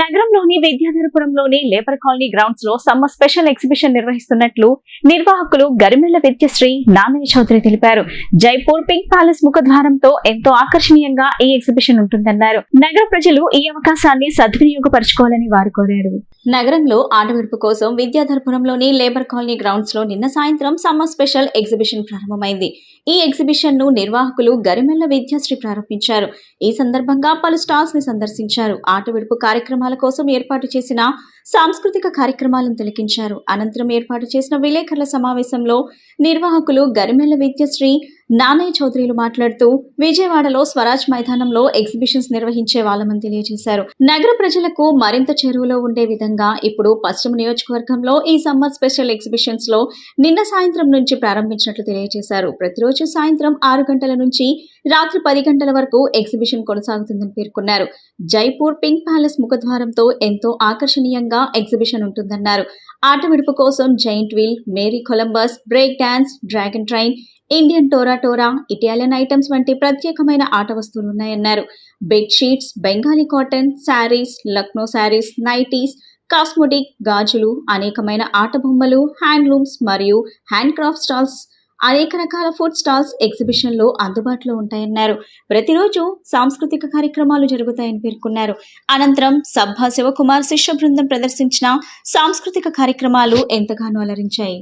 నగరంలోని విద్యాధరపురంలోని labour colony గ్రౌండ్స్లో సమ్మ స్పెషల్ ఎగ్జిబిషన్ నిర్వహిస్తున్నట్లు నిర్వాహకులు గరిమెళ్ళ విద్యశ్రీ నానయ్య చౌదరి తెలిపారు. జైపూర్ పింక్ ప్యాలెస్ ముఖద్వారంతో ఎంతో ఆకర్షణీయంగా ఈ ఎగ్జిబిషన్ ఉంటుందన్నారు. నగర ప్రజలు ఈ అవకాశాన్ని సద్వినియోగపరచుకోవాలని వారు కోరారు. నగరంలో ఆటవిడుపు కోసం విద్యాధరపురంలోని లేబర్ కాలనీ గ్రౌండ్స్లో నిన్న సాయంత్రం సమ్మర్ స్పెషల్ ఎగ్జిబిషన్ ప్రారంభమైంది. ఈ ఎగ్జిబిషన్ను నిర్వాహకులు గరిమెళ్ళ విద్యాశ్రీ ప్రారంభించారు. ఈ సందర్భంగా పలు స్టాల్స్ని సందర్శించారు. ఆటవిడుపు కార్యక్రమం కార్యక్రమాల కోసం ఏర్పాటు చేసిన సాంస్కృతిక కార్యక్రమాలను తిలకించారు. అనంతరం ఏర్పాటు చేసిన విలేకరుల సమావేశంలో నిర్వాహకులు గరిమెల్ల విద్యశ్రీ నానయ్య చౌదరిలు మాట్లాడుతూ విజయవాడలో స్వరాజ్ మైదానంలో ఎగ్జిబిషన్స్ నిర్వహించే వాళ్ళమని తెలియజేశారు. నగర ప్రజలకు మరింత చెరువులో ఉండే విధంగా ఇప్పుడు పశ్చిమ నియోజకవర్గంలో ఈ సమ్మర్ స్పెషల్ ఎగ్జిబిషన్స్లో నిన్న సాయంత్రం నుంచి ప్రారంభించినట్లు తెలియజేశారు. ప్రతిరోజు సాయంత్రం ఆరు గంటల నుంచి రాత్రి పది గంటల వరకు ఎగ్జిబిషన్ కొనసాగుతుందని పేర్కొన్నారు. జైపూర్ పింక్ ప్యాలెస్ ముఖద్వారంతో ఎంతో ఆకర్షణీయంగా ఎగ్జిబిషన్ ఉంటుందన్నారు. ఆట విడుపు కోసం giant wheel merry Columbus break dance dragon train Indian Torah Torah Italian items వంటి ప్రత్యేకమైన ఆట వస్తువులు ఉన్నాయన్నారు. Bedsheets Bengali cotton saris Lucknow saris nighties cosmetic గాజులు అనేకమైన ఆట బొమ్మలు హ్యాండ్లూమ్స్ మరియు హ్యాండ్ క్రాఫ్ట్ స్టాల్స్ అనేక రకాల ఫుడ్ స్టాల్స్ ఎగ్జిబిషన్లో అందుబాటులో ఉంటాయన్నారు. ప్రతిరోజు సాంస్కృతిక కార్యక్రమాలు జరుగుతాయని పేర్కొన్నారు. అనంతరం సభ శివకుమార్ శిష్య బృందం ప్రదర్శించిన సాంస్కృతిక కార్యక్రమాలు ఎంతగానో అలరించాయి.